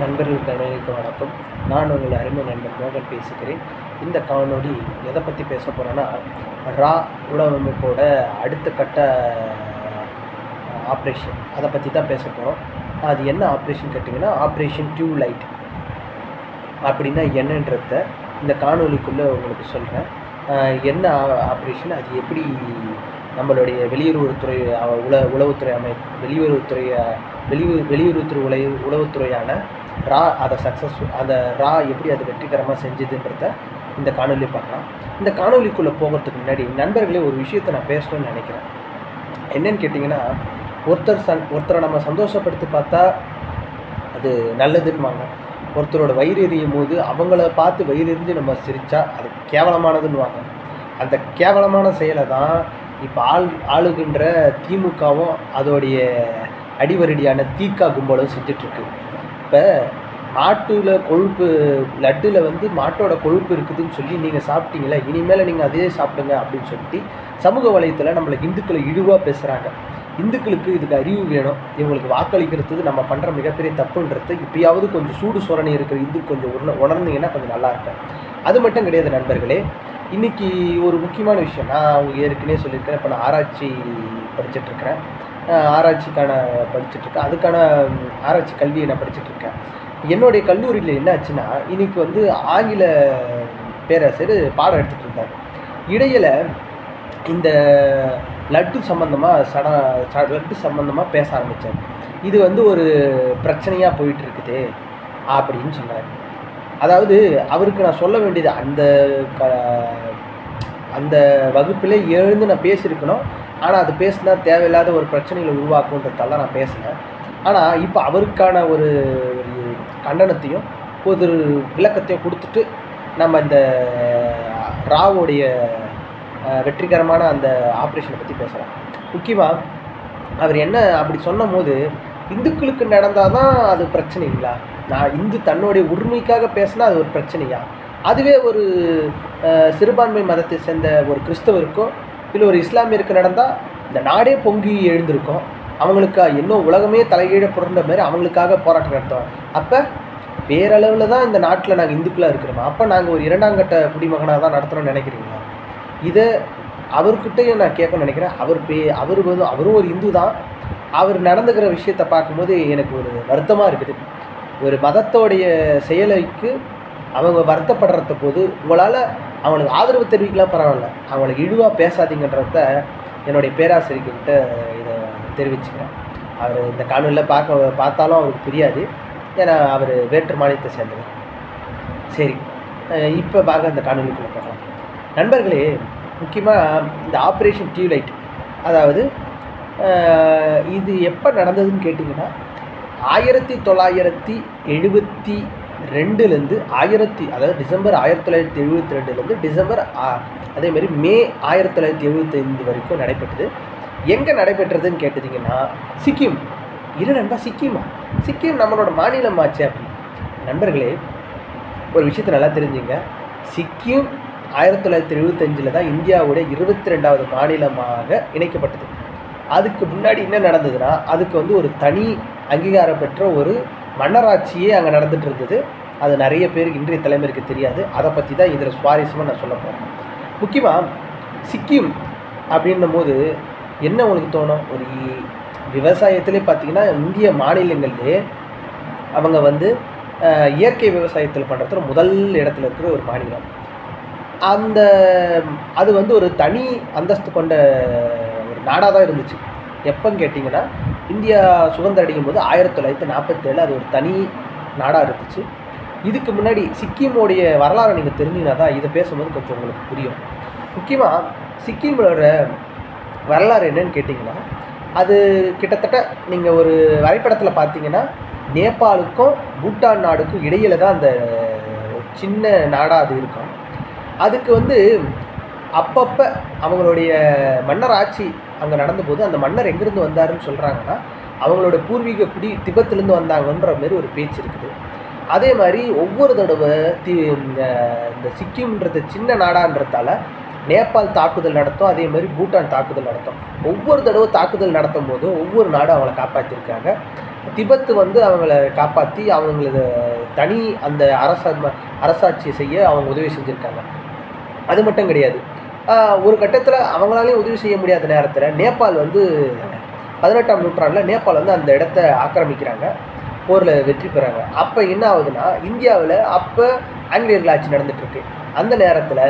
நண்பர்களுக்கு அனைவருக்கும் வணக்கம். நான் உங்கள் அருமை நண்பன் மோகன் பேசுகிறேன் இந்த காணொளி எதை பற்றி பேச போகிறேன்னா ரா உளவமைப்போட அடுத்த கட்ட ஆப்ரேஷன் அதை பற்றி தான் பேச போகிறோம் அது என்ன ஆப்ரேஷன் கேட்டிங்கன்னா ஆப்ரேஷன் டியூ லைட் அப்படின்னா என்னன்றத இந்த காணொளிக்குள்ளே உங்களுக்கு சொல்கிறேன் என்ன ஆப்ரேஷன் அது எப்படி நம்மளுடைய வெளியுறவுத்துறை உள உல உளவுத்துறை அமை வெளியுறவுத்துறை வெளியு வெளியுறவுத்துறை உலக உளவுத்துறையான ரா அதை சக்ஸஸ் அதை ரா எப்படி அது வெற்றிகரமாக செஞ்சதுன்றத இந்த காணொலி பார்க்கலாம். இந்த காணொலிக்குள்ளே போகிறதுக்கு முன்னாடி நண்பர்களே ஒரு விஷயத்தை நான் பேசணும்னு நினைக்கிறேன். என்னன்னு கேட்டிங்கன்னா ஒருத்தர் சன் ஒருத்தரை நம்ம சந்தோஷப்படுத்தி பார்த்தா அது நல்லதுன்னுவாங்க. ஒருத்தரோட வயிறு எரியும் போது அவங்கள பார்த்து வயிறு எரிஞ்சு நம்ம சிரித்தா அது கேவலமானதுன்னுவாங்க. அந்த கேவலமான செயலை தான் இப்போ ஆள் ஆளுகின்ற திமுகவும் அதோடைய அடிவரடியான தீக்கா கும்பலும் செஞ்சிட்ருக்கு இப்போ மாட்டுல கொழுப்பு லட்டில் வந்து மாட்டோட கொழுப்பு இருக்குதுன்னு சொல்லி நீங்கள் சாப்பிட்டீங்களா? இனிமேல் நீங்கள் அதே சாப்பிடுங்க அப்படின்னு சொல்லிட்டு சமூக வலைத்தில் நம்மளை இந்துக்களை இழிவாக பேசுகிறாங்க இந்துக்களுக்கு இதுக்கு அறிவு வேணும். இவங்களுக்கு வாக்களிக்கிறது நம்ம பண்ணுற மிகப்பெரிய தப்புன்றது இப்பயாவது கொஞ்சம் சூடு சோரணை இருக்கிற இந்து கொஞ்சம் உண உணர்ந்தீங்கன்னா கொஞ்சம் நல்லாயிருக்கும் அது மட்டும் கிடையாது நண்பர்களே. இன்னைக்கு ஒரு முக்கியமான விஷயம். நான் அவங்க ஏற்கனவே சொல்லியிருக்கேன் இப்போ நான் ஆராய்ச்சி படிச்சுட்ருக்கிறேன் ஆராய்ச்சிக்கான படிச்சுட்ருக்கேன். அதுக்கான ஆராய்ச்சி கல்வியை நான் படிச்சுட்ருக்கேன். என்னுடைய கல்லூரியில் என்ன ஆச்சுன்னா இன்றைக்கி வந்து ஆங்கில பேராசிரியர் பாடம் எடுத்துகிட்டு இருந்தார் இடையில் இந்த லட்டு சம்மந்தமாக சட ச- லட்டு சம்மந்தமாக பேச ஆரம்பித்தார் இது வந்து ஒரு பிரச்சனையாக போயிட்டுருக்குது அப்படின்னு சொன்னார். அதாவது அவருக்கு நான் சொல்ல வேண்டியது அந்த க அந்த வகுப்பில் எழுந்து நான் பேசியிருக்கணும். ஆனால் அது பேசினா தேவையில்லாத ஒரு பிரச்சனைகளை உருவாக்குன்றதால நான் பேசினேன். ஆனால் இப்போ அவருக்கான ஒரு ஒரு கண்டனத்தையும் ஒரு விளக்கத்தையும் கொடுத்துட்டு நம்ம இந்த ராவோடைய வெற்றிகரமான அந்த ஆப்ரேஷனை பற்றி பேசலாம். முக்கியமாக அவர் என்ன அப்படி சொன்னும் போது இந்துக்களுக்கு நடந்தால் தான் அது பிரச்சனைங்களா? நான் இந்து தன்னுடைய உரிமைக்காக பேசினா அது ஒரு பிரச்சனையா? அதுவே ஒரு சிறுபான்மை மதத்தை சேர்ந்த ஒரு கிறிஸ்தவருக்கோ இல்லை ஒரு இஸ்லாமியருக்கு நடந்தால் இந்த நாடே பொங்கி எழுந்திருக்கும். அவங்களுக்காக இன்னும் உலகமே தலைகீழ புரண்ட மாதிரி அவங்களுக்காக போராட்டம் நடத்துவாங்க. அப்போ பேரளவில் தான் இந்த நாட்டில் நாங்கள் இந்துக்களாக இருக்கிறோமா? அப்போ நாங்கள் ஒரு இரண்டாம் கட்ட குடிமகனாக தான் நடத்துகிறோம்னு நினைக்கிறீங்களா? இதை அவர்கிட்டையும் நான் கேட்க நினைக்கிறேன். அவர் பே அவர் வந்து அவரும் ஒரு இந்து தான். அவர் நடந்துக்கிற விஷயத்தை பார்க்கும்போது எனக்கு ஒரு வருத்தமாக இருக்குது. ஒரு மதத்தோடைய செயலைக்கு அவங்க வருத்தப்படுறத போது உங்களால் அவங்களுக்கு ஆதரவு தெரிவிக்கலாம் பரவாயில்ல. அவங்களுக்கு இழிவாக பேசாதீங்கன்றத என்னுடைய பேராசிரியர்கிட்ட இதை தெரிவிச்சுக்கிறேன். அவர் இந்த காணொலியில் பார்க்க பார்த்தாலும் அவருக்கு புரியாது. ஏன்னா அவர் வேற்று மாநிலத்தை சேர்ந்தவர். சரி இப்போ பார்க்க அந்த காணொலிக்குள்ளே போகலாம். நண்பர்களே முக்கியமாக இந்த ஆப்ரேஷன் டியூலைட் அதாவது இது எப்போ நடந்ததுன்னு கேட்டிங்கன்னா ஆயிரத்தி தொள்ளாயிரத்தி எழுபத்தி ரெண்டுலேருந்து ஆயிரத்தி அதாவது டிசம்பர் ஆயிரத்தி தொள்ளாயிரத்தி எழுபத்தி ரெண்டுலேருந்து டிசம்பர் ஆ- மே ஆயிரத்தி தொள்ளாயிரத்தி எழுபத்தைந்து வரைக்கும் நடைபெற்றது. எங்கே நடைபெற்றதுன்னு கேட்டதிங்கன்னா சிக்கிம். இரு நண்பா சிக்கிமா. சிக்கிம் நம்மளோட மாநிலம் ஆச்சு அப்படி. நண்பர்களே ஒரு விஷயத்தை நல்லா தெரிஞ்சுங்க. சிக்கிம் ஆயிரத்தி தொள்ளாயிரத்தி எழுபத்தஞ்சில் தான் இந்தியாவுடைய இருபத்தி ரெண்டாவது மாநிலமாக இணைக்கப்பட்டது. அதுக்கு முன்னாடி என்ன நடந்ததுன்னா அதுக்கு வந்து ஒரு தனி அங்கீகாரம் பெற்ற ஒரு மன்னராட்சியே அங்கே நடந்துட்டு இருந்தது அது நிறைய பேருக்கு இன்றைய தலைமுறைக்கு தெரியாது. அதை பற்றி தான் இதில் சுவாரஸ்யமாக நான் சொல்ல போகிறேன் முக்கியமாக சிக்கிம் அப்படின்னும் போது என்ன உங்களுக்கு தோணும்? ஒரு விவசாயத்திலே பார்த்தீங்கன்னா இந்திய மாநிலங்கள்லே அவங்க வந்து இயற்கை விவசாயத்தில் பண்ணுறதுல முதல் இடத்துல இருக்கிற ஒரு மாநிலம். அந்த அது வந்து ஒரு தனி அந்தஸ்து கொண்ட ஒரு நாடாக தான் இருந்துச்சு. எப்போன்னு கேட்டிங்கன்னா இந்தியா சுதந்திரம் அடிக்கும் போது ஆயிரத்தி தொள்ளாயிரத்தி நாற்பத்தேழு அது ஒரு தனி நாடாக இருந்துச்சு. இதுக்கு முன்னாடி சிக்கிமோடைய வரலாறை நீங்கள் தெரிஞ்சிங்கன்னா தான் இதை பேசும்போது கொஞ்சம் உங்களுக்கு புரியும். முக்கியமாக சிக்கிமோட வரலாறு என்னன்னு கேட்டிங்கன்னா அது கிட்டத்தட்ட நீங்கள் ஒரு வரைபடத்தில் பார்த்தீங்கன்னா நேபாளுக்கும் பூட்டான் நாடுக்கும் இடையில தான் அந்த சின்ன நாடாக அது இருக்கும். அதுக்கு வந்து அப்பப்போ அவங்களுடைய மன்னர் ஆட்சி அங்கே நடந்தபோது அந்த மன்னர் எங்கேருந்து வந்தாருன்னு சொல்கிறாங்கன்னா அவங்களோட பூர்வீக குடி திபத்துலேருந்து வந்தாங்கன்ற மாதிரி ஒரு பேச்சு இருக்குது. அதே மாதிரி ஒவ்வொரு தடவை தி இந்த இந்த சிக்கிம்ன்றது சின்ன நாடான்றதால நேபாள் தாக்குதல் நடத்தும் அதே மாதிரி பூட்டான் தாக்குதல் நடத்தும். ஒவ்வொரு தடவை தாக்குதல் நடத்தும் போதும் ஒவ்வொரு நாடும் அவங்கள காப்பாற்றிருக்காங்க திபெத்து வந்து அவங்கள காப்பாற்றி அவங்களது தனி அந்த அரச அரசாட்சி செய்ய அவங்க உதவி செஞ்சுருக்காங்க. அது மட்டும் கிடையாது. ஒரு கட்டத்தில் அவங்களாலையும் உதவி செய்ய முடியாத நேரத்தில் நேபாள் வந்து பதினெட்டாம் நூற்றாண்டில் நேபாள் வந்து அந்த இடத்த ஆக்கிரமிக்கிறாங்க. போரில் வெற்றி பெறாங்க. அப்போ என்ன ஆகுதுன்னா இந்தியாவில் அப்போ ஆங்கிலேயர்கள் ஆட்சி நடந்துகிட்ருக்கு அந்த நேரத்தில்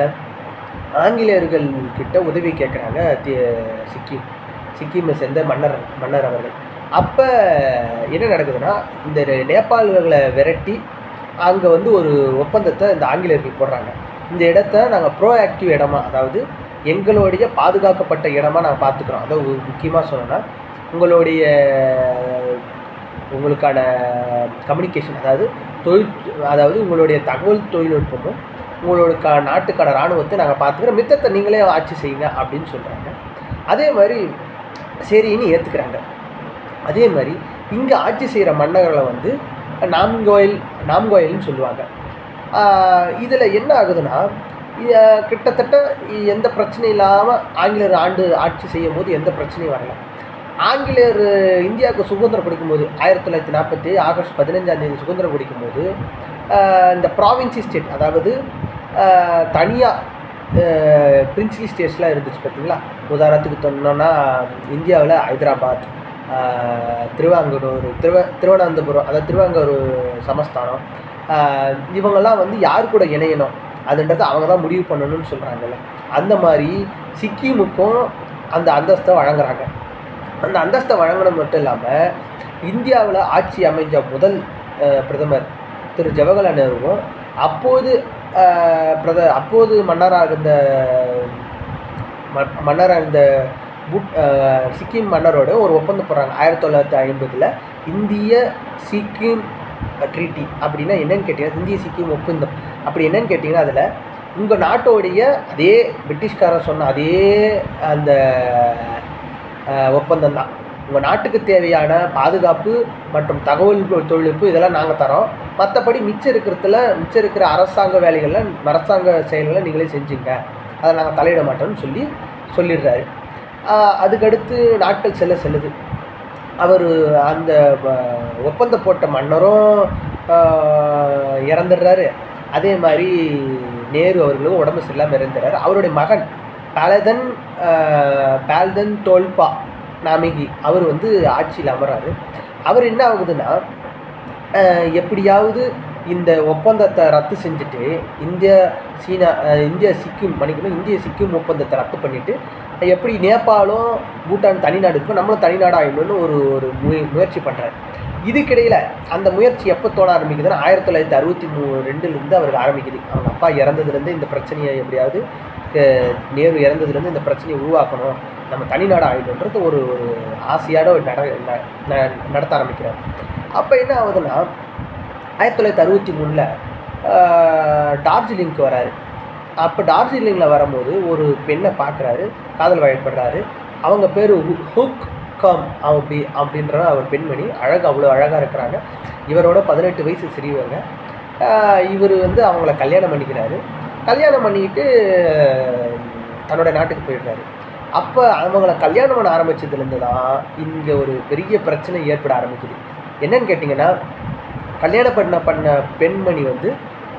ஆங்கிலேயர்கள் கிட்ட உதவி கேட்குறாங்க சிக்கிம். சிக்கிமை சேர்ந்த மன்னர் மன்னர் அவர்கள். அப்போ என்ன நடக்குதுன்னா இந்த நேபாளர்களை விரட்டி அங்கே வந்து ஒரு ஒப்பந்தத்தை இந்த ஆங்கிலேயர்கள் போடுறாங்க. இந்த இடத்த நாங்கள் ப்ரோ ஆக்டிவ் இடமா அதாவது எங்களுடைய பாதுகாக்கப்பட்ட இடமா நாங்கள் பார்த்துக்குறோம். அதாவது முக்கியமாக சொல்லணும்னா உங்களுடைய உங்களுக்கான கம்யூனிகேஷன் அதாவது தொழில் அதாவது உங்களுடைய தகவல் தொழில்நுட்பமும் உங்களோட நாட்டுக்கான இராணுவத்தை நாங்கள் பார்த்துக்கிறோம். மித்தத்தை நீங்களே ஆட்சி செய்யுங்க அப்படின்னு சொல்கிறாங்க அதே மாதிரி சரின்னு ஏற்றுக்கிறாங்க அதே மாதிரி இங்கே ஆட்சி செய்கிற மன்னர்களை வந்து நாம்கோயில் நாம்கோயில்னு சொல்லுவாங்க. இதில் என்ன ஆகுதுன்னா கிட்டத்தட்ட எந்த பிரச்சனையும் இல்லாமல் ஆங்கிலேயர் ஆண்டு ஆட்சி செய்யும் போது எந்த பிரச்சனையும் வரல. ஆங்கிலேயர் இந்தியாவுக்கு சுதந்திரம் கொடுக்கும்போது ஆயிரத்தி தொள்ளாயிரத்தி நாற்பத்தி ஆகஸ்ட் பதினஞ்சாம் தேதி சுதந்திரம் கொடுக்கும்போது இந்த ப்ராவின்சி ஸ்டேட் அதாவது தனியாக பிரின்சிபி ஸ்டேட்ஸ்லாம் இருந்துச்சு பார்த்தீங்களா உதாரணத்துக்கு சொன்னோன்னா இந்தியாவில் ஹைதராபாத் திருவாங்கூர் திருவ திருவனந்தபுரம் அதாவது திருவாங்கூர் சமஸ்தானம் இவங்கெல்லாம் வந்து யார் கூட இணையணும்? அதுன்றது அவங்க தான் முடிவு பண்ணணும்னு சொல்கிறாங்கல்ல அந்த மாதிரி சிக்கிமுக்கும் அந்த அந்தஸ்தை வழங்குறாங்க. அந்த அந்தஸ்தை வழங்கினது மட்டும் இல்லாமல் இந்தியாவில் ஆட்சி அமைஞ்ச முதல் பிரதமர் திரு ஜவஹர்லால் நேருவும் அப்போது பிரத அப்போது மன்னராக இருந்த ம- மன்னராக இருந்த புட் சிக்கிம் மன்னரோட ஒரு ஒப்பந்தம் போடுறாங்க. ஆயிரத்தி தொள்ளாயிரத்தி ஐம்பதில் இந்திய சிக்கிம் ட்ரீட்டி அப்படின்னா என்னன்னு கேட்டிங்கன்னா இந்திய சிக்கிம் ஒப்பந்தம். அப்படி என்னன்னு கேட்டிங்கன்னா அதில் உங்கள் நாட்டோடைய அதே பிரிட்டிஷ்காரர் சொன்ன அதே அந்த ஒப்பந்தம் தான். உங்கள் நாட்டுக்கு தேவையான பாதுகாப்பு மற்றும் தகவல் தொ- தொழில்நுட்பம் இதெல்லாம் நாங்கள் தரோம். மற்றபடி மிச்சம் இருக்கிறதுல மிச்சம் இருக்கிற அரசாங்க வேலைகள்லாம் அரசாங்க செயல்களை நீங்களே செஞ்சுங்க. அதை நாங்கள் தலையிட மாட்டோம்னு சொல்லி சொல்லிடுறாரு. அதுக்கடுத்து நாட்கள் செல்ல செல்லுது. அவர் அந்த ஒப்பந்தம் போட்ட மன்னரும் இறந்துடுறாரு. அதே மாதிரி நேரு அவர்களும் உடம்பு சரியில்லாமல் இறந்துடுறாரு. அவருடைய மகன் பலதன் பால்தன் தோல்பா நாமிகி அவர் வந்து ஆட்சியில் அமர்றாரு. அவர் என்ன ஆகுதுன்னா எப்படியாவது இந்த ஒப்பந்தத்தை ரத்து செஞ்சுட்டு இந்தியா சீனா இந்தியா சிக்கிம் மன்னிக்கணும் இந்திய சிக்கிம் ஒப்பந்தத்தை ரத்து பண்ணிவிட்டு எப்படி நேபாளும் பூட்டான் தனிநாடு இருக்கும் நம்மளும் தனிநாடு ஆகணும்னு ஒரு ஒரு முய முயற்சி பண்ணுறாரு இதுக்கிடையில் அந்த முயற்சி எப்போ தோட ஆரம்பிக்குதுன்னா ஆயிரத்தி தொள்ளாயிரத்தி அறுபத்தி மூ ரெண்டுலேருந்து அவருக்கு ஆரம்பிக்குது. அவங்க அப்பா இறந்ததுலேருந்து இந்த பிரச்சனையை எப்படியாவது நேரு இறந்ததுலேருந்து இந்த பிரச்சனையை உருவாக்கணும் நம்ம தனிநாடு ஆகிடுன்றது ஒரு ஒரு ஆசையாட ஒரு நட ந- ந- நடத்த ஆரம்பிக்கிறார். அப்போ என்ன ஆகுதுன்னா ஆயிரத்தி தொள்ளாயிரத்தி அறுபத்தி மூணில் டார்ஜிலிங்க்கு வராரு. அப்போ டார்ஜிலிங்கில் வரும்போது ஒரு பெண்ணை பார்க்குறாரு காதல் வயப்படுறாரு அவங்க பேர் ஹுக் கம் அப்படி அப்படின்ற அவர் பெண்மணி. அழகு அவ்வளோ அழகாக இருக்கிறாங்க. இவரோட பதினெட்டு வயசு சிறியவங்க இவர் வந்து அவங்கள கல்யாணம் பண்ணிக்கிறாரு. கல்யாணம் பண்ணிக்கிட்டு தன்னோட நாட்டுக்கு போயிடுறாரு. அப்போ அவங்கள கல்யாணம் பண்ண ஆரம்பிச்சதுலேருந்து தான் இங்கே ஒரு பெரிய பிரச்சனை ஏற்பட ஆரம்பிக்குது. என்னன்னு கேட்டிங்கன்னா கல்யாணம் பண்ண பண்ண பெண்மணி வந்து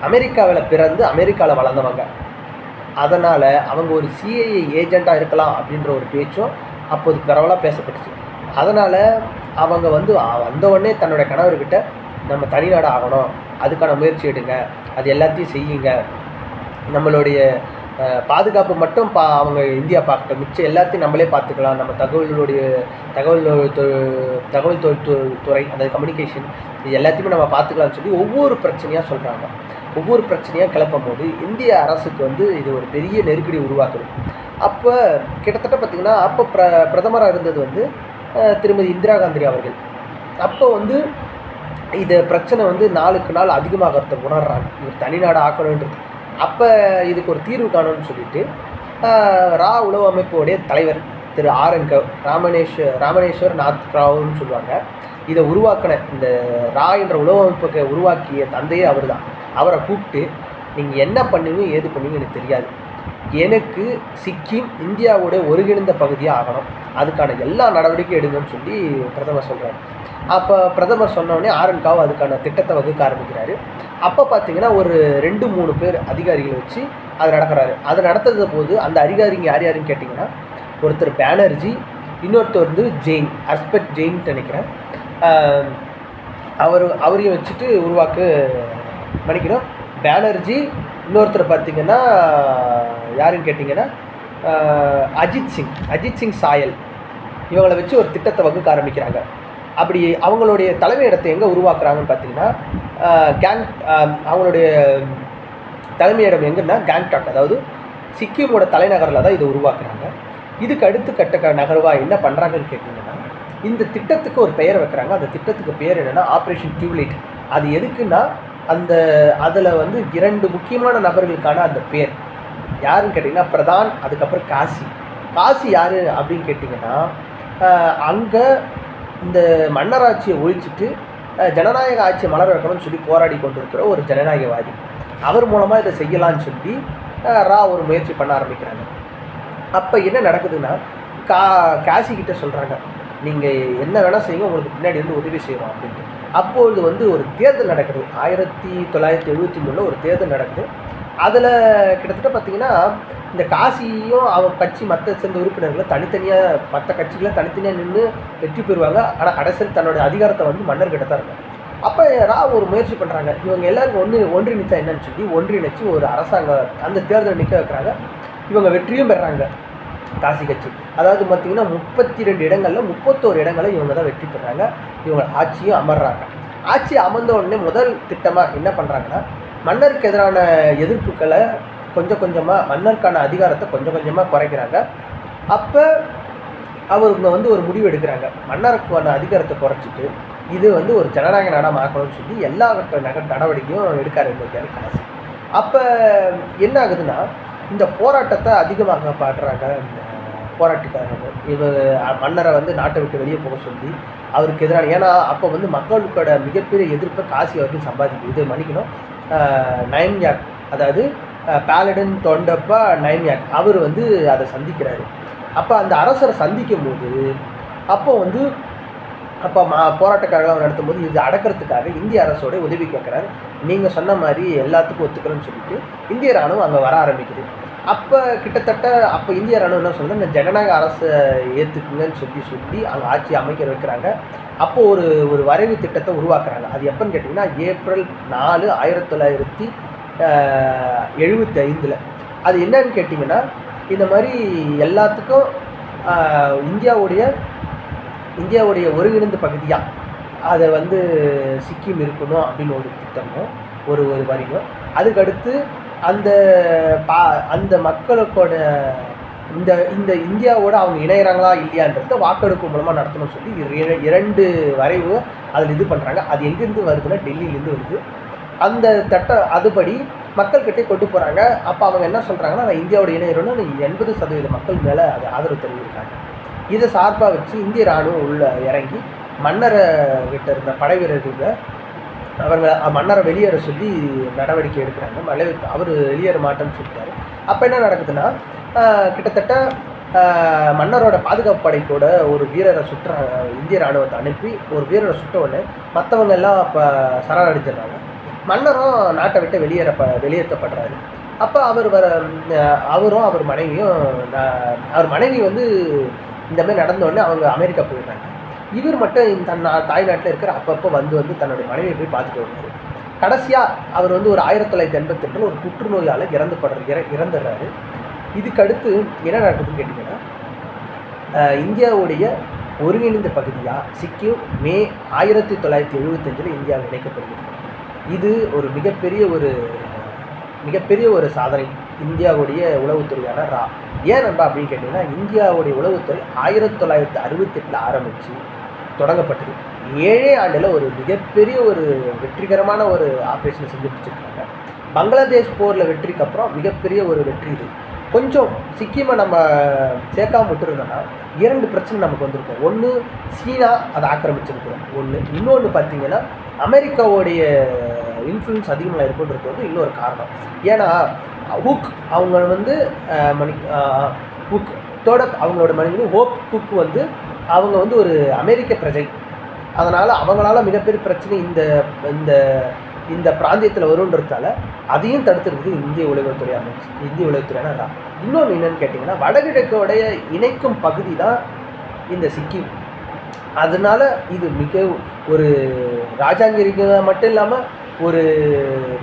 அமெரிக்காவில் பிறந்து அமெரிக்காவில் வளர்ந்தவங்க. அதனால் அவங்க ஒரு சிஐஏ ஏஜெண்ட்டாக இருக்கலாம் அப்படின்ற ஒரு பேச்சும் அப்போது பரவலாக பேசப்பட்டுச்சு. அதனால் அவங்க வந்து வந்தவுடனே தன்னோட கணவர்கிட்ட நம்ம தனிநாடு ஆகணும். அதுக்கான முயற்சி எடுங்க. அது எல்லாத்தையும் செய்யுங்க. நம்மளுடைய பாதுகாப்பு மட்டும் பா அவங்க இந்தியா பார்க்கட்டும் மிச்சம் எல்லாத்தையும் நம்மளே பார்த்துக்கலாம் நம்ம தகவலுடைய தகவல் தொ- தகவல் துறை அந்த கம்யூனிகேஷன் இது எல்லாத்தையுமே நம்ம பார்த்துக்கலாம்னு சொல்லி ஒவ்வொரு பிரச்சனையாக சொல்கிறாங்க ஒவ்வொரு பிரச்சனையாக கிளப்பும் போது இந்திய அரசுக்கு வந்து இது ஒரு பெரிய நெருக்கடி உருவாக்குது. அப்போ கிட்டத்தட்ட பார்த்திங்கன்னா அப்போ பிர பிரதமராக இருந்தது வந்து திருமதி இந்திரா காந்தி அவர்கள். அப்போ வந்து இந்த பிரச்சனை வந்து நாளுக்கு நாள் அதிகமாகிறத உணர்றாங்க. இவர் தனிநாடு ஆக்கணுன்றது. அப்போ இதுக்கு ஒரு தீர்வு காணணும்னு சொல்லிட்டு ரா உளவு அமைப்போடைய தலைவர் திரு ஆர் என் கவ் ராமனேஸ்வர் ராமனேஸ்வர் நாத் ராவ்னு சொல்லுவாங்க. இதை உருவாக்கின இந்த ரா என்ற உளவு அமைப்புக்கு உருவாக்கிய தந்தையே அவர் தான் அவரை கூப்பிட்டு நீங்கள் என்ன பண்ணுவீங்க ஏது பண்ணுவீங்க எனக்கு தெரியாது. எனக்கு சிக்கிம் இந்தியாவுடைய ஒருங்கிணைந்த பகுதியாக ஆகணும். அதுக்கான எல்லா நடவடிக்கையும் எடுங்கன்னு சொல்லி பிரதமர் சொல்கிறார் அப்போ பிரதமர் சொன்னோடனே ஆரன்காவ் அதுக்கான திட்டத்தை வகுக்க ஆரம்பிக்கிறாரு. அப்போ பார்த்தீங்கன்னா ஒரு ரெண்டு மூணு பேர் அதிகாரிகளை வச்சு அது நடக்கிறாரு. அது நடத்துறது போது அந்த அதிகாரிங்க யார் யாருன்னு கேட்டிங்கன்னா ஒருத்தர் பேனர்ஜி இன்னொருத்தர் வந்து ஜெயின் அஸ்பெக்ட் ஜெயின் நினைக்கிறேன். அவர் அவரையும் வச்சுட்டு உருவாக்க நினைக்கிறோம் பேனர்ஜி இன்னொருத்தர் பார்த்தீங்கன்னா யாருன்னு கேட்டிங்கன்னா அஜித் சிங் அஜித் சிங் சாயல். இவங்களை வச்சு ஒரு திட்டத்தை வகுக்க ஆரம்பிக்கிறாங்க. அப்படி அவங்களுடைய தலைமையிடத்தை எங்கே உருவாக்குறாங்கன்னு பார்த்தீங்கன்னா கேங் அவங்களுடைய தலைமையிடம் எங்கன்னா கேங்டாக் அதாவது சிக்கிமோட தலைநகரில் தான் இதை உருவாக்குறாங்க. இதுக்கு அடுத்து கட்ட க- என்ன பண்ணுறாங்கன்னு கேட்டிங்கன்னா இந்த திட்டத்துக்கு ஒரு பெயர் வைக்கிறாங்க. அந்த திட்டத்துக்கு பேர் என்னென்னா ஆப்ரேஷன் டியூப்லைட் அது எதுக்குன்னா அந்த அதில் வந்து இரண்டு முக்கியமான நபர்களுக்கான அந்த பேர். யாருன்னு கேட்டிங்கன்னா பிரதான் அதுக்கப்புறம் காசி. காசி யார் அப்படின்னு கேட்டிங்கன்னா அங்கே இந்த மன்னராட்சியை ஒழிச்சிட்டு ஜனநாயக ஆட்சி மலர் வைக்கணும்னு சொல்லி போராடி கொண்டிருக்கிற ஒரு ஜனநாயகவாதி. அவர் மூலமாக இதை செய்யலான்னு சொல்லி ரா ஒரு முயற்சி பண்ண ஆரம்பிக்கிறாங்க. அப்போ என்ன நடக்குதுன்னா கா காசிக்கிட்ட சொல்கிறாங்க நீங்கள் என்ன வேணால் செய்யுங்க உங்களுக்கு பின்னாடி வந்து உதவி செய்வோம் அப்படின்ட்டு. அப்பொழுது வந்து ஒரு தேர்தல் நடக்குது. ஆயிரத்தி தொள்ளாயிரத்தி எழுபத்தி மூணில் ஒரு தேர்தல் நடக்குது. அதில் கிட்டத்தட்ட பார்த்தீங்கன்னா இந்த காசியும் அவன் கட்சி மற்ற சேர்ந்த உறுப்பினர்களை தனித்தனியாக மற்ற கட்சிகளை தனித்தனியாக நின்று வெற்றி பெறுவாங்க. ஆனால் கடைசியில் தன்னோட அதிகாரத்தை வந்து மன்னர்கிட்ட தான் இருக்கும் அப்போ ரா ஒரு முயற்சி பண்ணுறாங்க இவங்க எல்லாருக்கும் ஒன்று ஒன்றிணைத்தா என்னன்னு சொல்லி ஒன்றிணைச்சு ஒரு அரசாங்கம் அந்த தேர்தலை நிற்க வைக்கிறாங்க. இவங்க வெற்றியும் பெறாங்க. காசி கட்சி அதாவது பார்த்தீங்கன்னா முப்பத்தி ரெண்டு இடங்களில் முப்பத்தோரு இடங்களில் இவங்க தான் வெற்றி பெறாங்க. இவங்க ஆட்சியும் அமர்றாங்க. ஆட்சி அமர்ந்த உடனே முதல் திட்டமாக என்ன பண்ணுறாங்கன்னா மன்னருக்கு எதிரான எதிர்ப்புகளை கொஞ்சம் கொஞ்சமாக மன்னருக்கான அதிகாரத்தை கொஞ்சம் கொஞ்சமாக குறைக்கிறாங்க. அப்போ அவங்க வந்து ஒரு முடிவு எடுக்கிறாங்க. மன்னருக்கான அதிகாரத்தை குறைச்சிட்டு இது வந்து ஒரு ஜனநாயக நாடாக ஆக்கணும்னு சொல்லி எல்லா நக நடவடிக்கையும் எடுக்க ஆரம்பிக்காரு காசு. அப்போ என்ன ஆகுதுன்னா இந்த போராட்டத்தை அதிகமாக பாடுறாங்க இந்த இவர் மன்னரை வந்து நாட்டை விட்டு வெளியே போக சொல்லி அவருக்கு எதிரான ஏன்னா அப்போ வந்து மக்களுக்கோட மிகப்பெரிய எதிர்ப்பை காசி அவர்கள் சம்பாதிக்கும் இது மன்னிக்கணும். ஆஹ் நயன்யாக் அதாவது பேலடன் பாலடன் தொண்டப்பா நயன்யாக் அவர் வந்து அதை சந்திக்கிறாரு. அப்போ அந்த அரசரை சந்திக்கும் போது அப்போ வந்து அப்போ மா போராட்டக்காரர்கள் நடத்தும் நடத்தும்போது இது அடக்கிறதுக்காக இந்திய அரசோட உதவி கேட்குறாரு. நீங்கள் சொன்ன மாதிரி எல்லாத்துக்கும் ஒத்துக்கிறேன்னு சொல்லிட்டு இந்திய ராணுவம் அங்கே வர ஆரம்பிக்குது. அப்போ கிட்டத்தட்ட அப்போ இந்திய ராணுவம் என்ன சொல்லுது இந்த ஜனநாயக அரசை ஏற்றுக்குங்கன்னு சொல்லி சொல்லி அங்கே ஆட்சி அமைக்க வைக்கிறாங்க. அப்போ ஒரு ஒரு வரைவு திட்டத்தை உருவாக்குறாங்க. அது எப்போன்னு கேட்டிங்கன்னா ஏப்ரல் நாலு ஆயிரத்தி தொள்ளாயிரத்தி எழுபத்தி ஐந்தில். அது என்னன்னு கேட்டிங்கன்னா இந்த மாதிரி எல்லாத்துக்கும் இந்தியாவுடைய இந்தியாவுடைய ஒருங்கிணைந்த பகுதியாக அதை வந்து சிக்கிம் இருக்கணும் அப்படின்னு ஒரு திட்டமும் ஒரு ஒரு வரியும் அதுக்கடுத்து அந்த பா அந்த மக்களுக்கோட இந்த இந்த இந்தியாவோட அவங்க இணையிறாங்களா இல்லையான்றத வாக்கெடுப்பு மூலமாக நடத்தணும்னு சொல்லி இரண்டு வரைவு அதில் இது பண்ணுறாங்க அது எங்கேருந்து வருதுன்னா டெல்லியிலேருந்து வருது. அந்த தட்ட அதுபடி மக்கள்கிட்டே கொண்டு போகிறாங்க அப்போ அவங்க என்ன சொல்கிறாங்கன்னா நான் இந்தியாவோட இணையறோன்னு எண்பது சதவீத மக்கள் மேலே அது ஆதரவு தெரிவிக்கிறாங்க. இதை சார்பாக வச்சு இந்திய ராணுவம் உள்ளே இறங்கி மன்னரை கிட்ட இருந்த படை வீரர்களை அவங்க மன்னரை வெளியேற சொல்லி நடவடிக்கை எடுக்கிறாங்க. மலை அவர் வெளியேற மாட்டேன்னு சொல்லிட்டாரு. அப்போ என்ன நடக்குதுன்னா கிட்டத்தட்ட மன்னரோட பாதுகாப்பு படைக்கூட ஒரு வீரரை சுற்ற இந்திய ராணுவத்தை அனுப்பி ஒரு வீரரை சுட்ட உடனே மற்றவங்க எல்லாம் இப்போ சரணடைஞ்சிடுறாங்க. மன்னரும் நாட்டை விட்டு வெளியேற வெளியேற்றப்படுறாரு. அப்போ அவர் வர அவரும் அவர் மனைவியும் அவர் மனைவி வந்து இந்த மாதிரி நடந்தோடனே அவங்க அமெரிக்கா போயிடுறாங்க. இவர் மட்டும் தன் தாய்நாட்டில் இருக்கிற அப்பப்போ வந்து வந்து தன்னுடைய மனைவியை போய் பார்த்துட்டு வருவார். கடைசியாக அவர் வந்து ஒரு ஆயிரத்தி தொள்ளாயிரத்தி எண்பத்தெட்டில் ஒரு புற்றுநோயால் இறந்து படுற இற இறந்துடுறாரு. இதுக்கடுத்து என்ன நடக்குதுன்னு கேட்டிங்கன்னா இந்தியாவுடைய ஒருங்கிணைந்த பகுதியாக சிக்கிம் மே ஆயிரத்தி தொள்ளாயிரத்தி எழுபத்தஞ்சில் இந்தியாவில் இணைக்கப்படுகிறது. இது ஒரு மிகப்பெரிய ஒரு மிகப்பெரிய ஒரு சாதனை. இந்தியாவுடைய உளவுத்துறையான ரா ஏன் நண்பா அப்படின்னு கேட்டிங்கன்னா இந்தியாவுடைய உளவுத்துறை ஆயிரத்தி தொள்ளாயிரத்தி அறுபத்தெட்டில் ஆரம்பித்து தொடங்கப்பட்டது. ஏழே ஆண்டில் ஒரு மிகப்பெரிய ஒரு வெற்றிகரமான ஒரு ஆப்ரேஷனை செஞ்சு முடிச்சிருக்காங்க. பங்களாதேஷ் போரில் வெற்றிக்கு அப்புறம் மிகப்பெரிய ஒரு வெற்றி இது. கொஞ்சம் சிக்கிமை நம்ம சேர்க்காம விட்டுருந்தோம்னா இரண்டு பிரச்சனை நமக்கு வந்திருக்கும் ஒன்று சீனா அதை ஆக்கிரமிச்சிருக்கிறோம் ஒன்று இன்னொன்று பார்த்தீங்கன்னா அமெரிக்காவுடைய இன்ஃப்ளூன்ஸ் அதிகமாக இருக்குன்றது வந்து இன்னொரு காரணம். ஏன்னா ஹுக் அவங்க வந்து மணி ஹுக் தோட அவங்களோட மனைவி ஹோப் குக் வந்து அவங்க வந்து ஒரு அமெரிக்க பிரஜை. அதனால் அவங்களால மிகப்பெரிய பிரச்சனை இந்த இந்த இந்த பிராந்தியத்தில் வருன்றதால அதையும் தடுத்துருக்குது இந்திய உலகத்துறை அமைச்சு இந்திய உளவுத்துறைனா அதான். இன்னொன்று என்னென்னு கேட்டிங்கன்னா வடகிழக்கோடைய இணைக்கும் பகுதி தான் இந்த சிக்கிம். அதனால் இது மிக ஒரு ராஜாங்க ரீதியாக மட்டும் இல்லாமல் ஒரு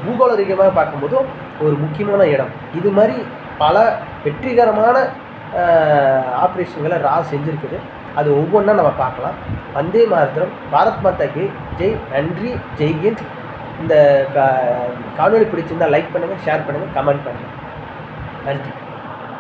பூகோள ரீதியாக பார்க்கும்போதும் ஒரு முக்கியமான இடம். இது மாதிரி பல வெற்றிகரமான ஆப்ரேஷன்களை ரா செஞ்சுருக்குது. அது ஒவ்வொன்றா நம்ம பார்க்கலாம். வந்தே மாதரம். பாரத் மாதாக்கு ஜெய். நன்றி. ஜெய்ஹிந்த் இந்த கா காணொளி பிடிச்சிருந்தா லைக் பண்ணுங்கள் ஷேர் பண்ணுங்கள் கமெண்ட் பண்ணுங்கள் நன்றி.